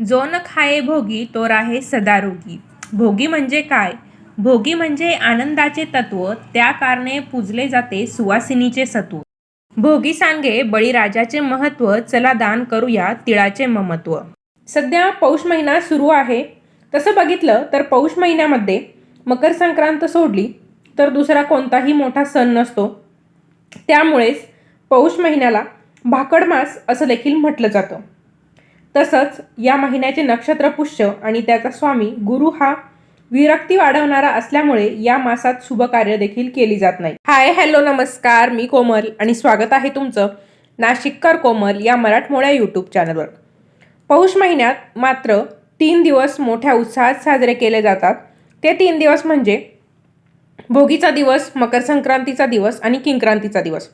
जो न खाये भोगी तो राहे सदारोगी. भोगी म्हणजे काय? भोगी म्हणजे आनंदाचे तत्व त्या कारणे पूजले जाते सुवासिनीचे सत्व. भोगी सांगे बळीराजाचे महत्त्व चला दान करूया तिळाचे ममत्व. सध्या पौष महिना सुरू आहे. तसं बघितलं तर पौष महिन्यामध्ये मकर संक्रांत सोडली तर दुसरा कोणताही मोठा सण नसतो. त्यामुळेच पौष महिन्याला भाकड मास असं देखील म्हटलं जातं. तसंच या महिन्याचे नक्षत्र पुष्य आणि त्याचा स्वामी गुरु हा विरक्ती वाढवणारा असल्यामुळे या मासात शुभ कार्य देखील केली जात नाही. हाय हॅलो नमस्कार. मी कोमल आणि स्वागत आहे तुमचं नाशिककर कोमल या मराठमोळ्या यूट्यूब चॅनलवर पौष महिन्यात मात्र तीन दिवस मोठ्या उत्साहात साजरे केले जातात. ते तीन दिवस म्हणजे भोगीचा दिवस मकर संक्रांतीचा दिवस आणि किंक्रांतीचा दिवस.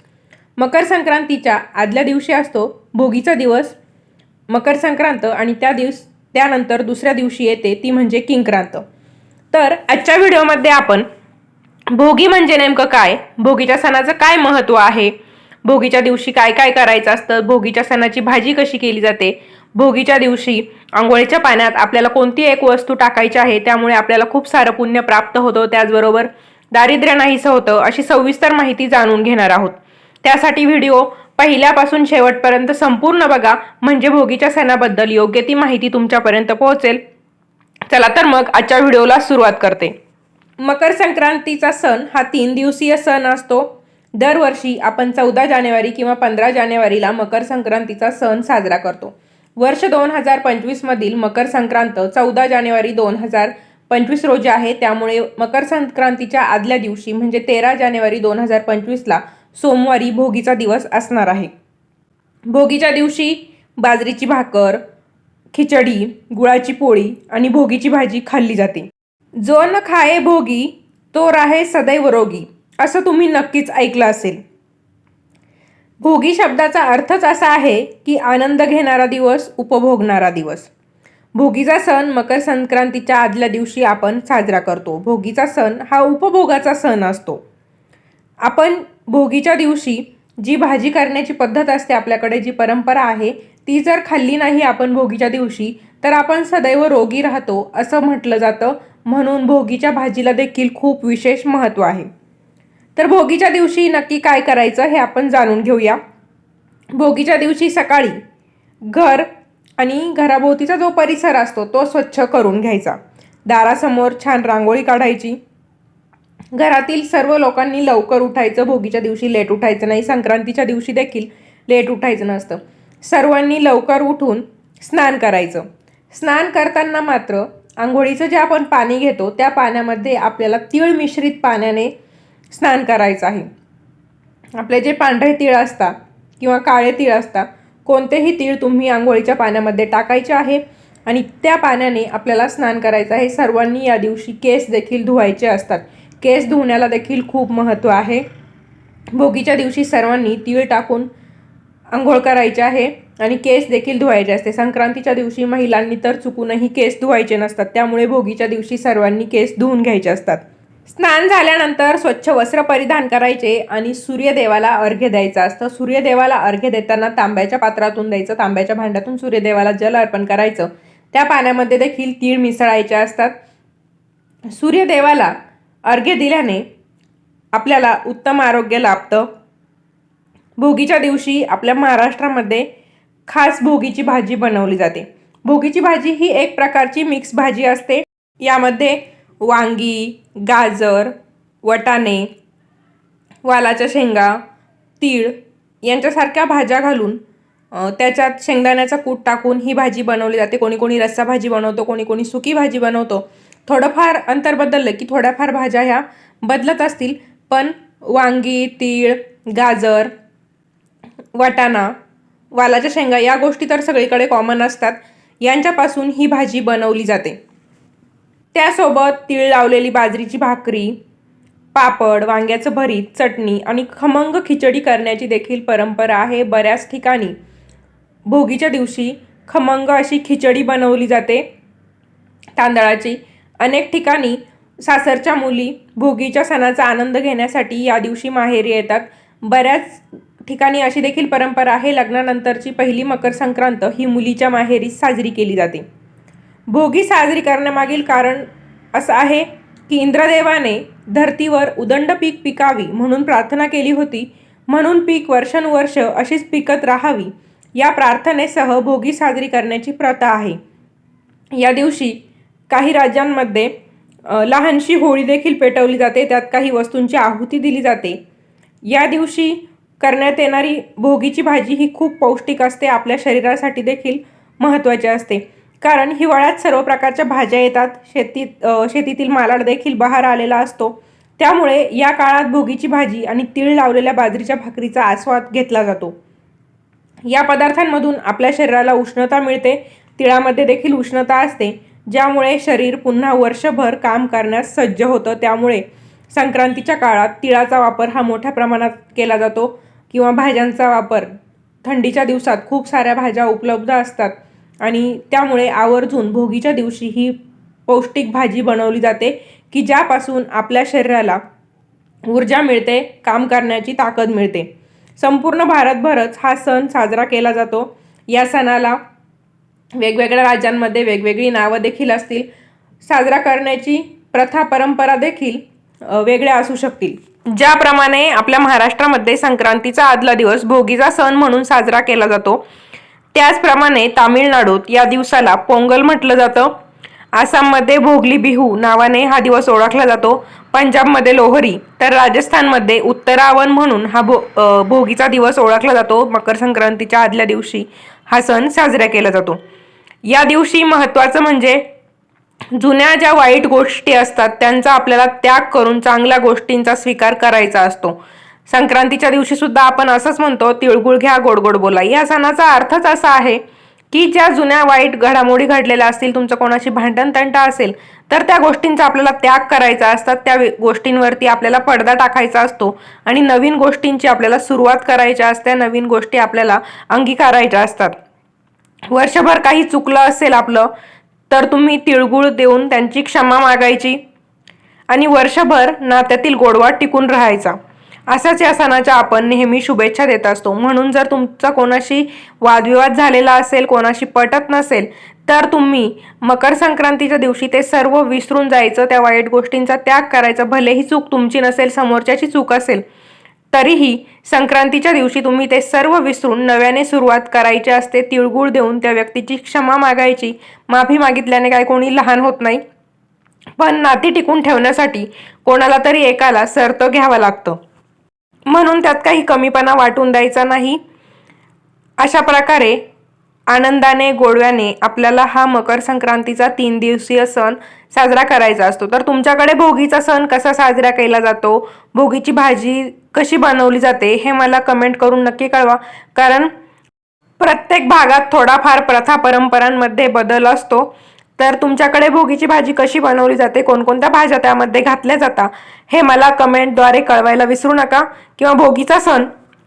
मकर संक्रांतीच्या आदल्या दिवशी असतो भोगीचा दिवस मकर संक्रांत आणि त्या दिवस त्यानंतर दुसऱ्या दिवशी येते ती म्हणजे किंक्रांत. तर आजच्या व्हिडिओमध्ये आपण भोगी म्हणजे नेमकं काय? भोगीच्या सणाचं काय महत्त्व आहे? भोगीच्या दिवशी काय काय करायचं असतं? भोगीच्या सणाची भाजी कशी केली जाते? भोगीच्या दिवशी आंघोळीच्या पाण्यात आपल्याला कोणती एक वस्तू टाकायची आहे? त्यामुळे आपल्याला खूप सारं पुण्य प्राप्त होतं. त्याचबरोबर दारिद्र्य नाहीसं होतं अशी सविस्तर माहिती जाणून घेणार आहोत. त्यासाठी व्हिडिओ पहिल्यापासून शेवटपर्यंत संपूर्ण बघा म्हणजे भोगीच्या सणाबद्दल योग्य ती माहिती तुमच्यापर्यंत पोहोचेल. चला तर मग आजच्या व्हिडिओला सुरुवात करते. मकर संक्रांतीचा सण हा तीन दिवसीय सण असतो. दरवर्षी आपण चौदा जानेवारी किंवा पंधरा जानेवारीला मकर संक्रांतीचा सण साजरा करतो. वर्ष दोन हजार पंचवीसमधील मकर संक्रांत चौदा जानेवारी दोन हजार पंचवीस रोजी आहे. त्यामुळे मकर संक्रांतीच्या आदल्या दिवशी म्हणजे तेरा जानेवारी दोन हजार पंचवीसला सोमवारी भोगीचा दिवस असणार आहे. भोगीच्या दिवशी बाजरीची भाकर खिचडी गुळाची पोळी आणि भोगीची भाजी खाल्ली जाते. जो न खाये भोगी तो राहे सदैव रोगी असं तुम्ही नक्कीच ऐकलं असेल. भोगी शब्दाचा अर्थच असा आहे की आनंद घेणारा दिवस उपभोगणारा दिवस. भोगीचा सण मकर संक्रांतीच्या आदल्या दिवशी आपण साजरा करतो. भोगीचा सण हा उपभोगाचा सण असतो. आपण भोगीच्या दिवशी जी भाजी करण्याची पद्धत असते आपल्याकडे जी परंपरा आहे ती जर खाल्ली नाही आपण भोगीच्या दिवशी तर आपण सदैव रोगी राहतो असं म्हटलं जातं. म्हणून भोगीच्या भाजीला देखील खूप विशेष महत्त्व आहे. तर भोगीच्या दिवशी नक्की काय करायचं हे आपण जाणून घेऊया. भोगीच्या दिवशी सकाळी घर आणि घराभोवतीचा जो परिसर असतो तो स्वच्छ करून घ्यायचा. दारासमोर छान रांगोळी काढायची. घरातील सर्व लोकांनी लवकर उठायचं भोगीच्या दिवशी लेट उठायचं नाही संक्रांतीच्या दिवशी देखील लेट उठायचं नसतं. सर्वांनी लवकर उठून स्नान करायचं. स्नान करताना मात्र आंघोळीचं जे आपण पाणी घेतो त्या पाण्यामध्ये आपल्याला तीळ मिश्रित पाण्याने स्नान करायचं आहे. आपले जे पांढरे तीळ असतात किंवा काळे तीळ असतात कोणतेही तीळ तुम्ही आंघोळीच्या पाण्यामध्ये टाकायचे आहे आणि त्या पाण्याने आपल्याला स्नान करायचं आहे. सर्वांनी या दिवशी केस देखील धुवायचे असतात. केस धुण्याला देखील खूप महत्त्व आहे. भोगीच्या दिवशी सर्वांनी तीळ टाकून आंघोळ करायचे आहे आणि केस देखील धुवायचे असते. संक्रांतीच्या दिवशी महिलांनी तर चुकूनही केस धुवायचे नसतात. त्यामुळे भोगीच्या दिवशी सर्वांनी केस धुवून घ्यायचे असतात. स्नान झाल्यानंतर स्वच्छ वस्त्र परिधान करायचे आणि सूर्यदेवाला अर्घ्य द्यायचं असतं. सूर्यदेवाला अर्घ्य देताना तांब्याच्या पात्रातून द्यायचं. तांब्याच्या भांड्यातून सूर्यदेवाला जल अर्पण करायचं. त्या पाण्यामध्ये देखील तीळ मिसळायचे असतात. सूर्यदेवाला अर्घ्य दिल्याने आपल्याला उत्तम आरोग्य लाभतं. भोगीच्या दिवशी आपल्या महाराष्ट्रामध्ये खास भोगीची भाजी बनवली जाते. भोगीची भाजी ही एक प्रकारची मिक्स भाजी असते. यामध्ये वांगी गाजर वटाणे वालाच्या शेंगा तीळ यांच्यासारख्या भाज्या घालून त्याच्यात शेंगदाण्याचा कूट टाकून ही भाजी बनवली जाते. कोणी कोणी रस्सा भाजी बनवतो कोणी कोणी सुकी भाजी बनवतो. थोडंफार अंतर बदललं की थोड्याफार भाज्या ह्या बदलत असतील. पण वांगी तीळ गाजर वाटाणा वालाच्या शेंगा या गोष्टी तर सगळीकडे कॉमन असतात. यांच्यापासून ही भाजी बनवली जाते. त्यासोबत तीळ लावलेली बाजरीची भाकरी पापड वांग्याचं भरीत चटणी आणि खमंग खिचडी करण्याची देखील परंपरा आहे बऱ्याच ठिकाणी. भोगीच्या दिवशी खमंग अशी खिचडी बनवली जाते. तांदळाची अनेक ठिकाणी सासरच्या मुली भोगीच्या सणाचा आनंद घेण्यासाठी या दिवशी माहेरी येतात. बऱ्याच ठिकाणी अशी देखील परंपरा आहे लग्नानंतरची पहिली मकर संक्रांत ही मुलीच्या माहेरी साजरी केली जाते. भोगी साजरी करण्यामागील कारण असं आहे की इंद्रदेवाने धरतीवर उदंड पीक पिकावी म्हणून प्रार्थना केली होती. म्हणून पीक वर्षानुवर्ष अशीच पिकत राहावी या प्रार्थनेसह भोगी साजरी करण्याची प्रथा आहे. या दिवशी काही राज्यांमध्ये लहानशी होळी देखील पेटवली जाते. त्यात काही वस्तूंची आहुती दिली जाते. या दिवशी करण्यात येणारी भोगीची भाजी ही खूप पौष्टिक असते. आपल्या शरीरासाठी देखील महत्त्वाची असते. कारण हिवाळ्यात सर्व प्रकारच्या भाज्या येतात. शेतीत शेतीतील मालाड देखील बहार आलेला असतो. त्यामुळे या काळात भोगीची भाजी आणि तीळ लावलेल्या बाजरीच्या भाकरीचा आस्वाद घेतला जातो. या पदार्थांमधून आपल्या शरीराला उष्णता मिळते. तिळामध्ये देखील उष्णता असते. ज्यामुळे शरीर पुन्हा वर्षभर काम करण्यास सज्ज होतं. त्यामुळे संक्रांतीच्या काळात तिळाचा वापर हा मोठ्या प्रमाणात केला जातो किंवा भाज्यांचा वापर. थंडीच्या दिवसात खूप साऱ्या भाज्या उपलब्ध असतात आणि त्यामुळे आवर्जून भोगीच्या दिवशी ही पौष्टिक भाजी बनवली जाते की ज्यापासून आपल्या शरीराला ऊर्जा मिळते काम करण्याची ताकद मिळते. संपूर्ण भारतभरच हा सण साजरा केला जातो. या सणाला वेगवेगळ्या राज्यांमध्ये वेगवेगळी नावं देखील असतील. साजरा करण्याची प्रथा परंपरा देखील वेगळ्या असू शकतील. ज्याप्रमाणे आपल्या महाराष्ट्रामध्ये संक्रांतीचा आदला दिवस भोगीचा सण म्हणून साजरा केला जातो त्याचप्रमाणे तामिळनाडूत या दिवसाला पोंगल म्हटलं जातं. आसाममध्ये भोगली बिहू नावाने हा दिवस ओळखला जातो. पंजाबमध्ये लोहरी तर राजस्थानमध्ये उत्तरावण म्हणून हा भो भोगीचा दिवस ओळखला जातो. मकर संक्रांतीच्या आदल्या दिवशी हा सण साजरा केला जातो. या दिवशी महत्त्वाचं म्हणजे जुन्या ज्या वाईट गोष्टी असतात त्यांचा आपल्याला त्याग करून चांगल्या गोष्टींचा स्वीकार करायचा असतो. संक्रांतीच्या दिवशी सुद्धा आपण असंच म्हणतो तिळगुळ घ्या गोड गोड बोला. या सणाचा अर्थच असा आहे की ज्या जुन्या वाईट घडामोडी घडलेल्या असतील तुमचं कोणाशी भांडण तंटा असेल तर त्या गोष्टींचा आपल्याला त्याग करायचा असतात. त्या गोष्टींवरती आपल्याला पडदा टाकायचा असतो आणि नवीन गोष्टींची आपल्याला सुरुवात करायच्या असते नवीन गोष्टी आपल्याला अंगीकारायच्या असतात. वर्षभर काही चुकलं असेल आपलं तर तुम्ही तिळगुळ देऊन त्यांची क्षमा मागायची आणि वर्षभर नात्यातील गोडवा टिकून राहायचा. असाच या सणाच्या आपण नेहमी शुभेच्छा देत असतो. म्हणून जर तुमचा कोणाशी वादविवाद झालेला असेल कोणाशी पटत नसेल तर तुम्ही मकर संक्रांतीच्या दिवशी ते सर्व विसरून जायचं त्या वाईट गोष्टींचा त्याग करायचा. भलेही चूक तुमची नसेल समोरच्याची चूक असेल तरीही संक्रांतीच्या दिवशी तुम्ही ते सर्व विसरून नव्याने सुरुवात करायची असते तिळगुळ देऊन त्या व्यक्तीची क्षमा मागायची माफी मागितल्याने काय कोणी लहान होत नाही. पण नाती टिकून ठेवण्यासाठी कोणाला तरी एकाला सर्त घ्यावं लागतं. म्हणून त्यात काही कमीपणा वाटून द्यायचा नाही. अशा प्रकारे आनंदाने गोडव्याने आपल्याला हा मकर संक्रांतीचा तीन दिवसीय सण साजरा करायचा असतो. तर तुमच्याकडे भोगीचा सण कसा साजरा केला जातो? भोगीची भाजी कशी बनवली जाते हे मला कमेंट करून नक्की कळवा. कारण प्रत्येक भागात थोडाफार प्रथा परंपरांमध्ये बदल असतो. तर तुमच्याकडे भोगीची भाजी कशी बनवली जाते कोणकोणत्या भाज्या त्यामध्ये घातल्या जातात हे मला कमेंटद्वारे कळवायला विसरू नका. किंवा भोगीचा सण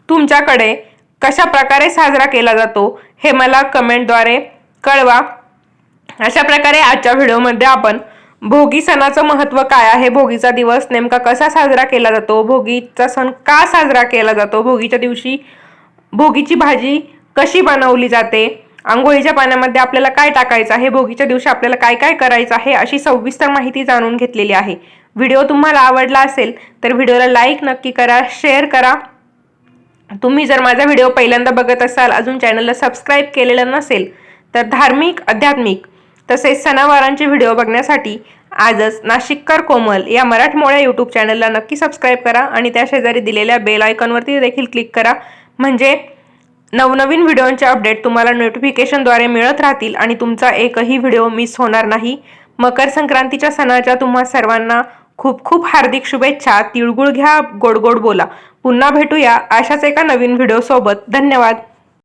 तुमच्याकडे कशा प्रकारे साजरा केला जातो हे मला कमेंटद्वारे कळवा. अशा प्रकारे आजच्या व्हिडिओमध्ये आपण भोगी सणाचं महत्त्व काय आहे? भोगीचा दिवस नेमका कसा साजरा केला जातो? भोगीचा सण का साजरा केला जातो? भोगीच्या दिवशी भोगीची भाजी कशी बनवली जाते? आंघोळीच्या पाण्यामध्ये आपल्याला काय टाकायचं आहे? भोगीच्या दिवशी आपल्याला काय काय करायचं आहे? अशी सविस्तर माहिती जाणून घेतलेली आहे. व्हिडिओ तुम्हाला आवडला असेल तर व्हिडिओला लाईक नक्की करा शेअर करा. तुम्ही जर माझा व्हिडिओ पहिल्यांदा बघत असाल अजून चॅनलला सबस्क्राईब केलेलं नसेल तर धार्मिक आध्यात्मिक तसेच सणावारांचे व्हिडिओ बघण्यासाठी आजच नाशिककर कोमल या मराठमोळ्या यूट्यूब चॅनलला नक्की सबस्क्राईब करा आणि त्या शेजारी दिलेल्या बेल आयकॉनवरती देखील क्लिक करा. म्हणजे नवनवीन व्हिडिओंचे अपडेट तुम्हाला नोटिफिकेशनद्वारे मिळत राहतील आणि तुमचा एकही व्हिडिओ मिस होणार नाही. मकर संक्रांतीच्या सणाच्या तुम्हा सर्वांना खूप खूप हार्दिक शुभेच्छा. तिळगुळ घ्या गोड गोड बोला. पुन्हा भेटूया अशाच एका नवीन व्हिडिओसोबत धन्यवाद.